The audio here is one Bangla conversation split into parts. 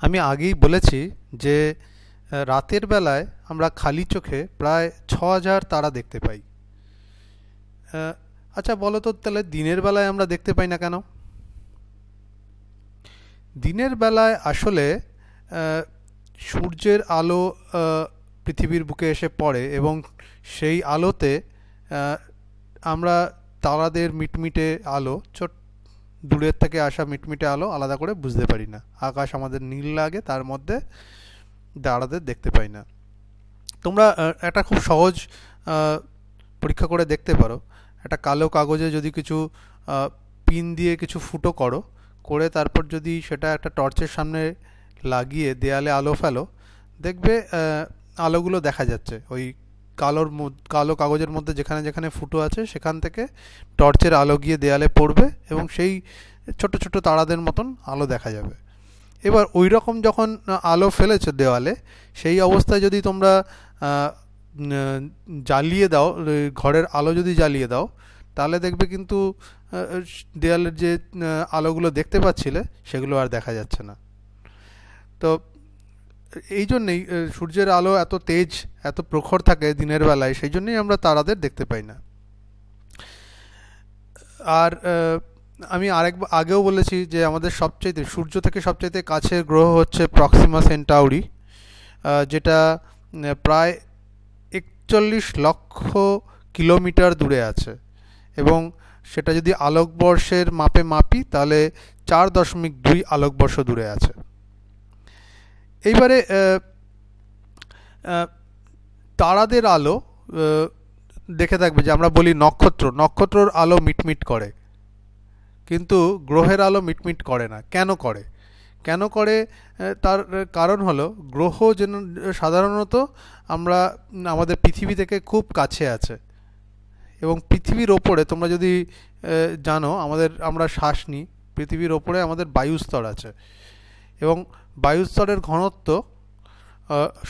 আমি আগেই বলেছি যে রাতের বেলায় আমরা খালি চোখে প্রায় ছ হাজার তারা দেখতে পাই। আচ্ছা বলো তো, তাহলে দিনের বেলায় আমরা দেখতে পাই না কেন? দিনের বেলায় আসলে সূর্যের আলো পৃথিবীর বুকে এসে পড়ে এবং সেই আলোতে আমরা তারাদের মিটমিটে আলো ছোট দূরের থেকে আসা মিটমিটে আলো আলাদা করে বুঝতে পারি না। আকাশ আমাদের নীল লাগে, তার মধ্যে তারাদের দেখতে পাই না। তোমরা একটা খুব সহজ পরীক্ষা করে দেখতে পারো। একটা কালো কাগজে যদি কিছু পিন দিয়ে কিছু ফুটো করো, করে তারপর যদি সেটা একটা টর্চের সামনে লাগিয়ে দেয়ালে আলো ফেলো, দেখবে আলোগুলো দেখা যাচ্ছে। ওই কালোর কালো কাগজের মধ্যে যেখানে যেখানে ফুটো আছে, সেখান থেকে টর্চের আলো গিয়ে দেয়ালে পড়বে এবং সেই ছোট ছোট তারাদের মতন আলো দেখা যাবে। এবার ওই রকম যখন আলো ফেলেছে দেওয়ালে, সেই অবস্থায় যদি তোমরা জ্বালিয়ে দাও ঘরের আলো যদি জ্বালিয়ে দাও, তাহলে দেখবে কিন্তু দেয়ালের যে আলোগুলো দেখতে পাচ্ছিলে, সেগুলো আর দেখা যাচ্ছে না। তো এই জন্যেই সূর্যের আলো এত তেজ, এত প্রখর থাকে দিনের বেলায়, সেই জন্যই আমরা তারাদের দেখতে পাই না। আর আমি আরেক, আগেও বলেছি যে আমাদের সবচাইতে, সূর্য থেকে সবচাইতে কাছের গ্রহ হচ্ছে প্রক্সিমা সেন্টাউরি যেটা প্রায় একচল্লিশ লক্ষ কিলোমিটার দূরে আছে। এবং সেটা যদি আলোকবর্ষের মাপে মাপি, তাহলে চার দশমিক দুই আলোকবর্ষ দূরে আছে। এইবারে তারাদের আলো দেখে থাকবে যে আমরা বলি নক্ষত্র। নক্ষত্রর আলো মিটমিট করে। কিন্তু গ্রহের আলো মিটমিট করে না। কেন করে? কেন করে? তার কারণ হলো, গ্রহ যেন, সাধারণত আমরা, আমাদের পৃথিবী থেকে খুব কাছে আছে। এবং পৃথিবীর ওপরে, তোমরা যদি জানো, আমাদের, আমরা শ্বাস নিই, পৃথিবীর ওপরে আমাদের বায়ুস্তর আছে। এবং বায়ুস্তরের ঘনত্ব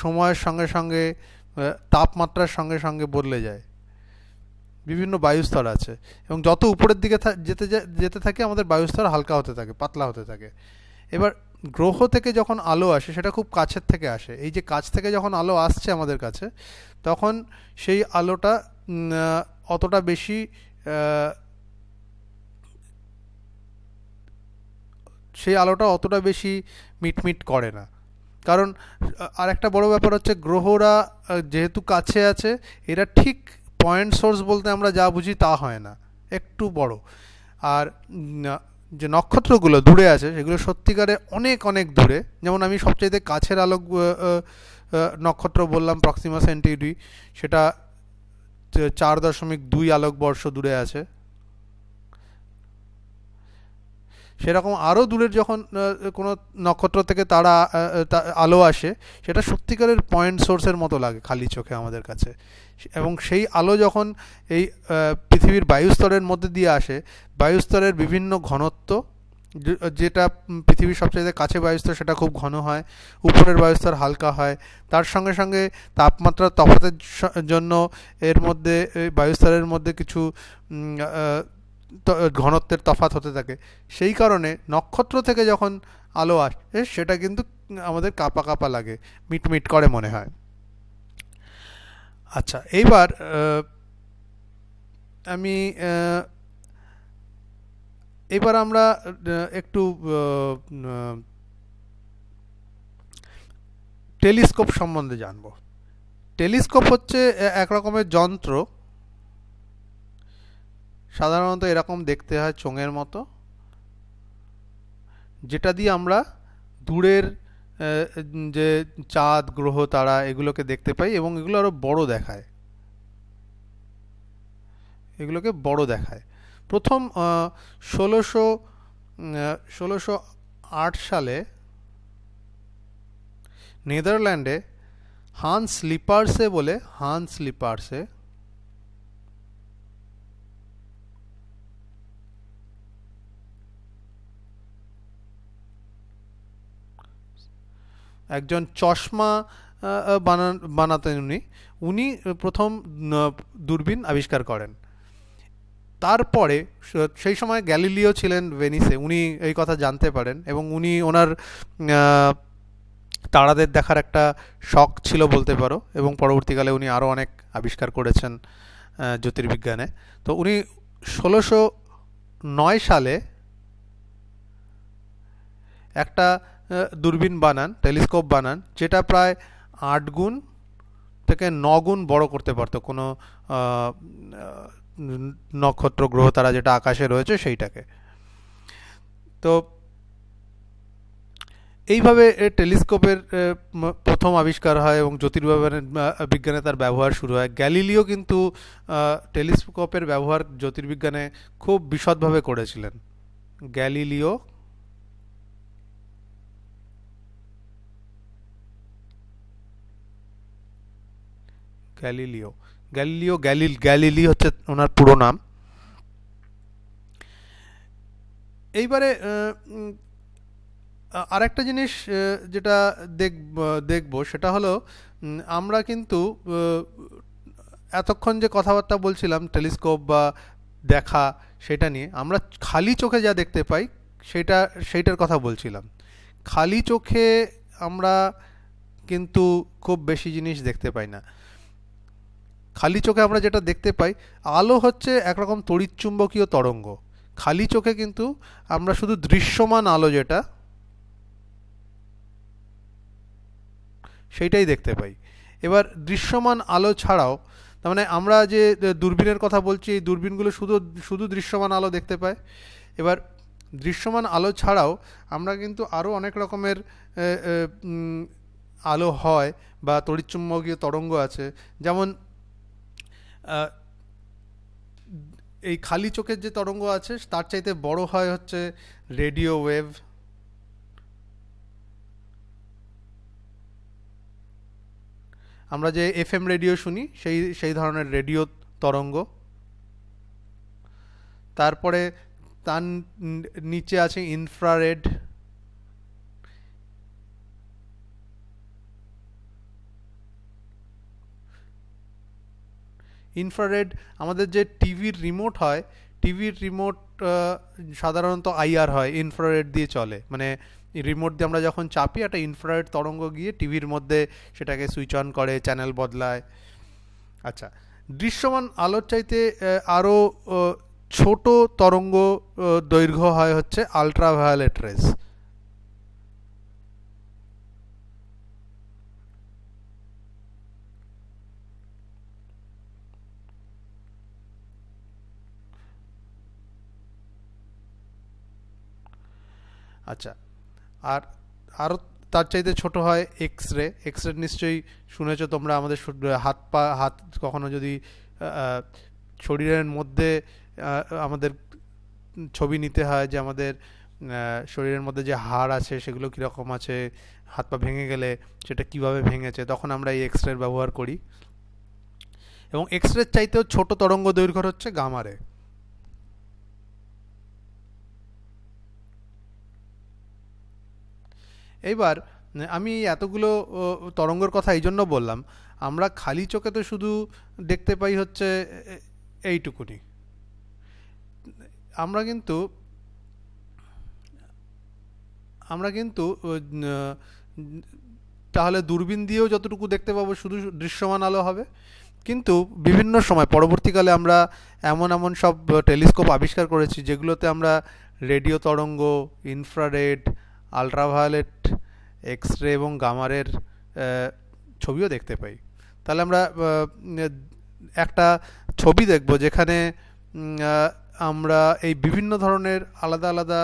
সময়ের সঙ্গে সঙ্গে তাপমাত্রার সঙ্গে সঙ্গে বদলে যায়। বিভিন্ন বায়ুস্তর আছে এবং যত উপরের দিকে যেতে যেতে থাকে, আমাদের বায়ুস্তর হালকা হতে থাকে, পাতলা হতে থাকে। এবার গ্রহ থেকে যখন আলো আসে, সেটা খুব কাছের থেকে আসে। এই যে কাছ থেকে যখন আলো আসছে আমাদের কাছে, তখন সেই আলোটা অতটা বেশি সেই আলোটা অতটা বেশি মিটমিট করে না। কারণ আর একটা বড় ব্যাপার হচ্ছে গ্রহরা যেহেতু কাছে আছে, এরা ঠিক পয়েন্ট সোর্স বলতে আমরা যা বুঝি তা হয় না। একটু বড়। আর যে নক্ষত্রগুলো দূরে আছে, সেগুলো সত্যিকারে অনেক অনেক দূরে। যেমন আমি সবচাইতে কাছের আলোক নক্ষত্র বললাম প্রক্সিমা সেন্টিডি সেটা চার দশমিক দুই আলোকবর্ষ দূরে আছে। সেরকম আরও দূরের যখন কোনো নক্ষত্র থেকে তারা আলো আসে, সেটা সত্যিকারের পয়েন্ট সোর্সের মতো লাগে খালি চোখে আমাদের কাছে। এবং সেই আলো যখন এই পৃথিবীর বায়ুস্তরের মধ্যে দিয়ে আসে, বায়ুস্তরের বিভিন্ন ঘনত্ব যেটা পৃথিবীর সবচেয়ে কাছে বায়ুস্তর, সেটা খুব ঘন হয়, উপরের বায়ুস্তর হালকা হয়, তার সঙ্গে সঙ্গে তাপমাত্রার তফাতের জন্য এর মধ্যে বায়ুস্তরের মধ্যে কিছু ঘনত্বের তফাত হতে থাকে। সেই কারণে নক্ষত্র থেকে যখন আলো আসে, সেটা কিন্তু আমাদের কাপা কাপা লাগে, মিটমিট করে মনে হয়। আচ্ছা এইবার আমি এবার আমরা একটু টেলিস্কোপ সম্বন্ধে জানব। টেলিস্কোপ হচ্ছে এক রকমের যন্ত্র সাধারণত এরকম দেখতে হয় চোঙের মতো, যেটা দিয়ে আমরা দূরের যে চাঁদ, গ্রহ, তারা এগুলোকে দেখতে পাই এবং এগুলো আরও বড় দেখায়। এগুলোকে বড় দেখায়। প্রথম ষোলোশো ষোলোশো আট সালে নেদারল্যান্ডে হান্স লিপার্সে বলে, হান্স লিপার্সে একজন চশমা বানান বানাতেন উনি। উনি প্রথম দূরবীন আবিষ্কার করেন। তারপরে সেই সময় গ্যালিলিও ছিলেন ভেনিসে, উনি এই কথা জানতে পারেন এবং উনি ওনার তারাদের দেখার একটা শখ ছিল বলতে পারো এবং পরবর্তীকালে উনি আরও অনেক আবিষ্কার করেছেন জ্যোতির্বিজ্ঞানে। তো উনি ষোলোশো নয় সালে একটা দূরবীন বানান, টেলিস্কোপ বানান, যেটা প্রায় আট গুণ থেকে ন গুণ বড় করতে পারতো কোনো নক্ষত্র গ্রহ তারা যেটা আকাশে রয়েছে সেইটাকে। তো এইভাবে টেলিস্কোপের প্রথম আবিষ্কার হয় এবং জ্যোতির্বিজ্ঞানের বিজ্ঞানে তার ব্যবহার শুরু হয়। গ্যালিলিও কিন্তু টেলিস্কোপের ব্যবহার জ্যোতির্বিজ্ঞানে খুব বিশদভাবে করেছিলেন। Galileo Galileo. গ্যালিলিও, গ্যালিল গ্যালিলি হচ্ছে ওনার পুরো নাম। এইবারে আরেকটা জিনিস যেটা দেখ, দেখব সেটা হলো আমরা কিন্তু এতক্ষণ যে কথাবার্তা বলছিলাম, টেলিস্কোপ বা দেখা সেটা নিয়ে, আমরা খালি চোখে যা দেখতে পাই, সেটা, সেইটার কথা বলছিলাম। খালি চোখে আমরা কিন্তু খুব বেশি জিনিস দেখতে পাই না। খালি চোখে আমরা যেটা দেখতে পাই, আলো হচ্ছে একরকম তড়িৎচুম্বকীয় তরঙ্গ। খালি চোখে কিন্তু আমরা শুধু দৃশ্যমান আলো যেটা, সেইটাই দেখতে পাই। এবার দৃশ্যমান আলো ছাড়াও, তার মানে আমরা যে দূরবীনের কথা বলছি, এই দূরবীনগুলো শুধু শুধু দৃশ্যমান আলো দেখতে পায়। এবার দৃশ্যমান আলো ছাড়াও আমরা কিন্তু আরও অনেক রকমের আলো হয় বা তড়িৎচুম্বকীয় তরঙ্গ আছে। যেমন এই খালি চোখের যে তরঙ্গ আছে, তার চাইতে বড় হয় হচ্ছে রেডিও ওয়েভ। আমরা যে এফ এম রেডিও শুনি, সেই সেই ধরনের রেডিও তরঙ্গ। তারপরে তার নিচে আছে ইনফ্রারেড। ইনফ্রারেড আমাদের যে টিভির রিমোট হয় টিভির রিমোট সাধারণত আইআর হয় ইনফ্রারেড দিয়ে চলে। মানে রিমোট দিয়ে আমরা যখন চাপি, একটা ইনফ্রারেড তরঙ্গ গিয়ে টিভির মধ্যে সেটাকে সুইচ অন করে চ্যানেল বদলায়। আচ্ছা দৃশ্যমান আলোর চাইতে আরও ছোট তরঙ্গ দৈর্ঘ্য হয় হচ্ছে আলট্রাভায়োলেট রেস আচ্ছা। আর আরও তার চাইতে ছোট হয় এক্স রে এক্স রে নিশ্চয়ই শুনেছো তোমরা আমাদের হাত পা, হাত কখনো যদি শরীরের মধ্যে আমাদের ছবি নিতে হয় যে আমাদের শরীরের মধ্যে যে হাড় আছে সেগুলো কীরকম আছে, হাত পা ভেঙে গেলে সেটা কীভাবে ভেঙেছে, তখন আমরা এই এক্স রের ব্যবহার করি। এবং এক্স রের চাইতেও ছোট তরঙ্গ দৈর্ঘ্য হচ্ছে গামারে এইবার আমি এতগুলো তরঙ্গর কথা এই জন্য বললাম, আমরা খালি চোখে তো শুধু দেখতে পাই হচ্ছে এইটুকুনি। আমরা কিন্তু আমরা কিন্তু তাহলে দূরবীন দিয়েও যতটুকু দেখতে পাবো শুধু দৃশ্যমান আলো হবে। কিন্তু বিভিন্ন সময়, পরবর্তীকালে আমরা এমন এমন সব টেলিস্কোপ আবিষ্কার করেছি যেগুলোতে আমরা রেডিও তরঙ্গ, ইনফ্রারেড আলট্রাভায়োলেট এক্স রে এবং গামারের ছবিও দেখতে পাই। তাহলে আমরা একটা ছবি দেখব যেখানে আমরা এই বিভিন্ন ধরনের আলাদা আলাদা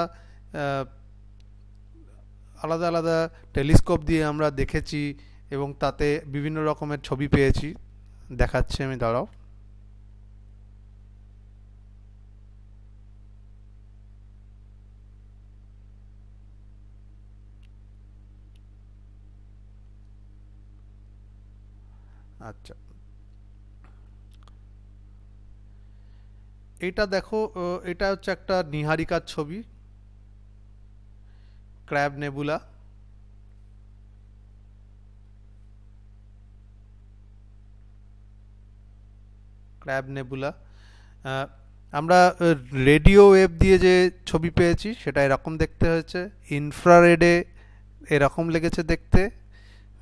আলাদা আলাদা টেলিস্কোপ দিয়ে আমরা দেখেছি এবং তাতে বিভিন্ন রকমের ছবি পেয়েছি। দেখাচ্ছি আমি, দাঁড়াও। আচ্ছা। এটা দেখো এটা হচ্ছে একটা নিহারিকার ছবি। Crab nebula. Crab nebula. আমরা রেডিও ওয়েভ দিয়ে যে ছবি পেয়েছি, সেটা এরকম দেখতে হয়েছে। ইনফ্রারেডে এরকম লেগেছে দেখতে।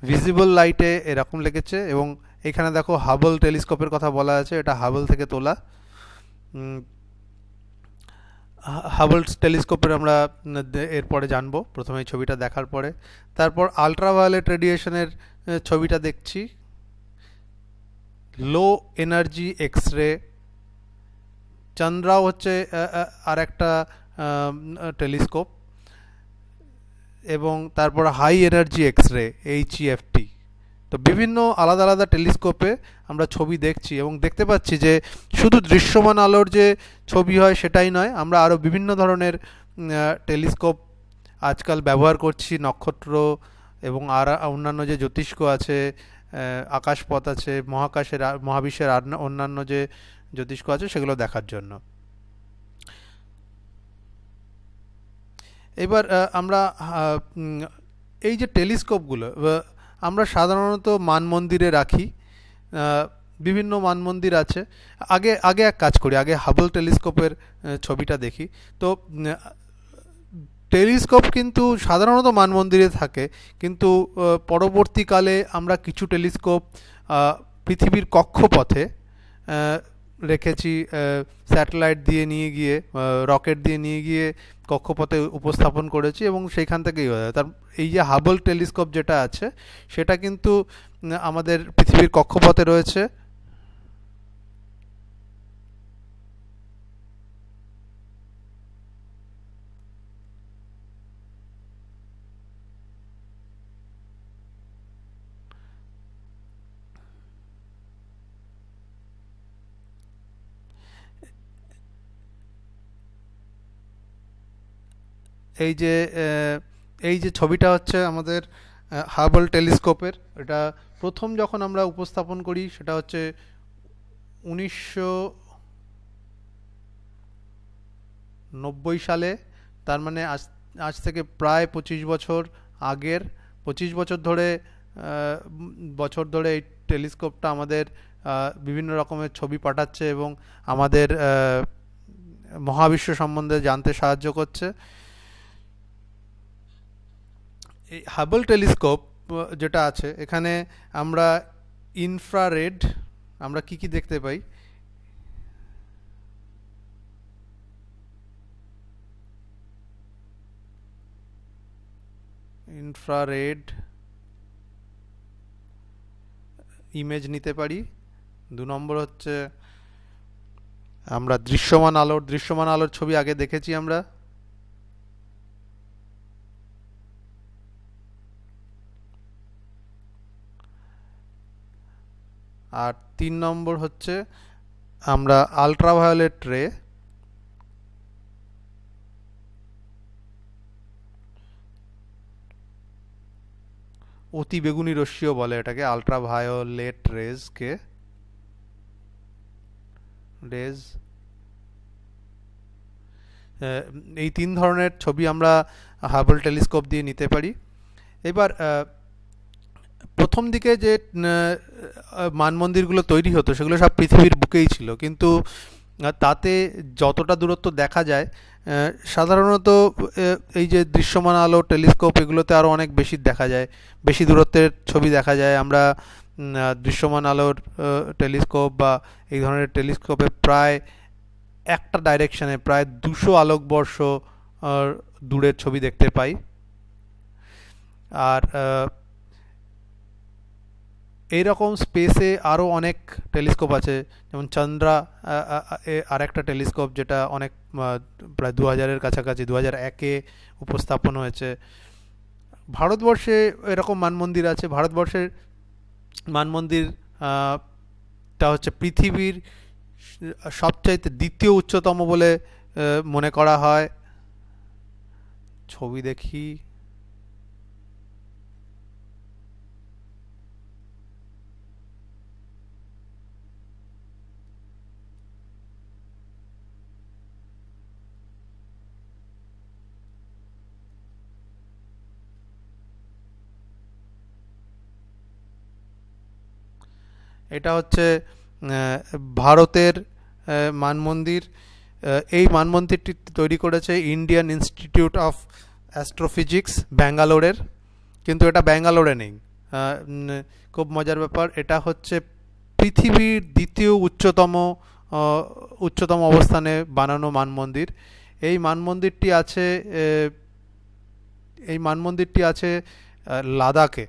ভিজিবল লাইটে এরকম লেগেছে এবং এখানে দেখো হাবল টেলিস্কোপের কথা বলা আছে, এটা হাবল থেকে তোলা। হাবল টেলিস্কোপের আমরা এরপরে জানব, প্রথমে ছবিটা দেখার পরে। তারপর আলট্রাভায়োলেট রেডিয়েশনের ছবিটা দেখছি। লো এনার্জি এক্স রে চন্দ্রাও হচ্ছে আর একটা টেলিস্কোপ এবং তারপর high energy X ray H HEFT তো বিভিন্ন আলাদা আলাদা টেলিস্কোপে আমরা ছবি দেখছি এবং দেখতে পাচ্ছি যে শুধু দৃশ্যমান আলোর যে ছবি হয় সেটাই নয়, আমরা আরও বিভিন্ন ধরনের টেলিস্কোপ আজকাল ব্যবহার করছি, নক্ষত্র এবং আর অন্যান্য যে জ্যোতিষ্ক আছে আকাশপথ আছে, মহাকাশের মহাবিশ্বের আর অন্যান্য যে জ্যোতিষ্ক আছে সেগুলো দেখার জন্য। এবার আমরা এই যে টেলিস্কোপগুলো আমরা সাধারণত মান মন্দিরে রাখি বিভিন্ন মান মন্দির আছে। আগে আগে এক কাজ করি, আগে হাবল টেলিস্কোপের ছবিটা দেখি। তো টেলিস্কোপ কিন্তু সাধারণত মান মন্দিরে থাকে। কিন্তু পরবর্তীকালে আমরা কিছু টেলিস্কোপ পৃথিবীর কক্ষপথে রেখেছি স্যাটেলাইট দিয়ে নিয়ে গিয়ে রকেট দিয়ে নিয়ে গিয়ে কক্ষপথে উপস্থাপন করেছি এবং সেইখান থেকেই হয়ে তার এই যে হাবল টেলিস্কোপ যেটা আছে, সেটা কিন্তু আমাদের পৃথিবীর কক্ষপথে রয়েছে। এই যে এই যে ছবিটা হচ্ছে আমাদের হাবল টেলিস্কোপের এটা প্রথম যখন আমরা উপস্থাপন করি সেটা হচ্ছে উনিশশো নব্বই সালে, তার মানে আজ আজ থেকে প্রায় পঁচিশ বছর আগের, পঁচিশ বছর ধরে বছর ধরে এই টেলিস্কোপটা আমাদের বিভিন্ন রকমের ছবি পাঠাচ্ছে এবং আমাদের মহাবিশ্ব সম্বন্ধে জানতে সাহায্য করছে। হাবল টেলিস্কোপ যেটা আছে, এখানে আমরা ইনফ্রারেড আমরা কি কি দেখতে পাই? ইনফ্রারেড ইমেজ নিতে পারি। দু নম্বর হচ্ছে, আমরা দৃশ্যমান আলোর দৃশ্যমান আলোর ছবি আগে দেখেছি আমরা। আর তিন নম্বর হচ্ছে আমরা আলট্রাভায়োলেট রে অতি বেগুনি রশ্মিও বলে এটাকে আলট্রাভায়োলেট রেজকে রেজ এই তিন ধরনের ছবি আমরা হাবল টেলিস্কোপ দিয়ে নিতে পারি। এবার প্রথম দিকে যে মানমন্দিরগুলো তৈরি হতো, সেগুলো সব পৃথিবীর বুকেই ছিল। কিন্তু তাতে যতটা দূরত্ব দেখা যায় সাধারণত এই যে দৃশ্যমান আলো, টেলিস্কোপ, এগুলোতে আরও অনেক বেশি দেখা যায়। বেশি দূরত্বের ছবি দেখা যায়। আমরা দৃশ্যমান আলোর টেলিস্কোপ বা এই ধরনের টেলিস্কোপে প্রায় একটা ডাইরেকশানে প্রায় দুশো আলোকবর্ষ দূরের ছবি দেখতে পাই। আর এইরকম স্পেসে আরও অনেক টেলিস্কোপ আছে। যেমন চন্দ্রা আর একটা টেলিস্কোপ যেটা অনেক প্রায় দু হাজারের কাছাকাছি দু হাজার একে উপস্থাপন হয়েছে। ভারতবর্ষে এরকম মানমন্দির আছে। ভারতবর্ষের মানমন্দির টা হচ্ছে পৃথিবীর সবচাইতে দ্বিতীয় উচ্চতম বলে মনে করা হয়। ছবি দেখি। এটা হচ্ছে ভারতের মানমন্দির। এই মানমন্দিরটি তৈরি করেছে ইন্ডিয়ান ইনস্টিটিউট অফ অ্যাস্ট্রোফিজিক্স, ব্যাঙ্গালোরের। কিন্তু এটা ব্যাঙ্গালোরে নেই। খুব মজার ব্যাপার, এটা হচ্ছে পৃথিবীর দ্বিতীয় উচ্চতম উচ্চতম অবস্থানে বানানো মানমন্দির। এই মানমন্দিরটি আছে এই মানমন্দিরটি আছে লাদাখে।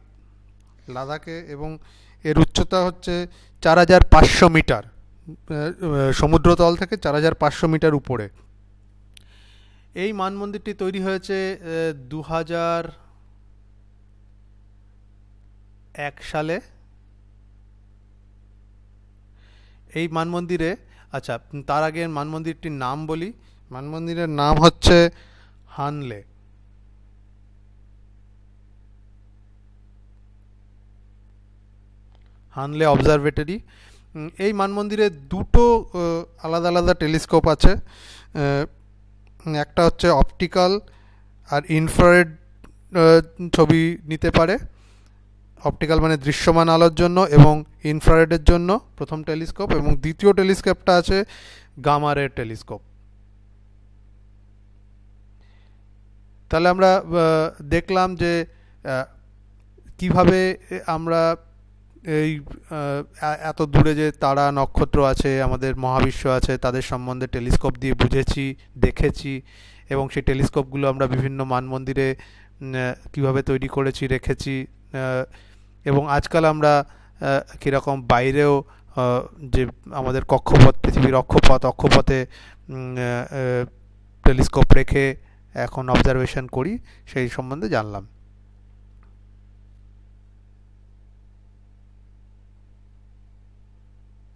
লাদাখে এবং এর উচ্চতা হচ্ছে চার হাজার পাঁচশো মিটার সমুদ্রতল থেকে চার হাজার পাঁচশো মিটার উপরে। এই মান মন্দিরটি তৈরি হয়েছে দু হাজার এক সালে। এই মান মন্দিরে আচ্ছা তার আগে মান মন্দিরটির নাম বলি। মান মন্দিরের নাম হচ্ছে হানলে। হানলে অবজারভেটরি। এই মানমন্দিরে দুটো আলাদা আলাদা টেলিস্কোপ আছে। একটা হচ্ছে অপটিক্যাল আর ইনফ্রারেড ছবি নিতে পারে। অপটিক্যাল মানে দৃশ্যমান আলোর জন্য এবং ইনফ্রারেডের জন্য প্রথম টেলিস্কোপ এবং দ্বিতীয় টেলিস্কোপটা আছে গামারের টেলিস্কোপ। তাহলে আমরা দেখলাম যে কীভাবে আমরা এই এত দূরে যে তারা নক্ষত্র আছে, আমাদের মহাবিশ্ব আছে, তাদের সম্বন্ধে টেলিস্কোপ দিয়ে বুঝেছি, দেখেছি এবং সেই টেলিস্কোপগুলো আমরা বিভিন্ন মানমন্দিরে কীভাবে তৈরি করেছি, রেখেছি এবং আজকাল আমরা কীরকম বাইরেও যে আমাদের কক্ষপথ, পৃথিবীর অক্ষপথ, অক্ষপথে টেলিস্কোপ রেখে এখন অবজারভেশন করি, সেই সম্বন্ধে জানলাম।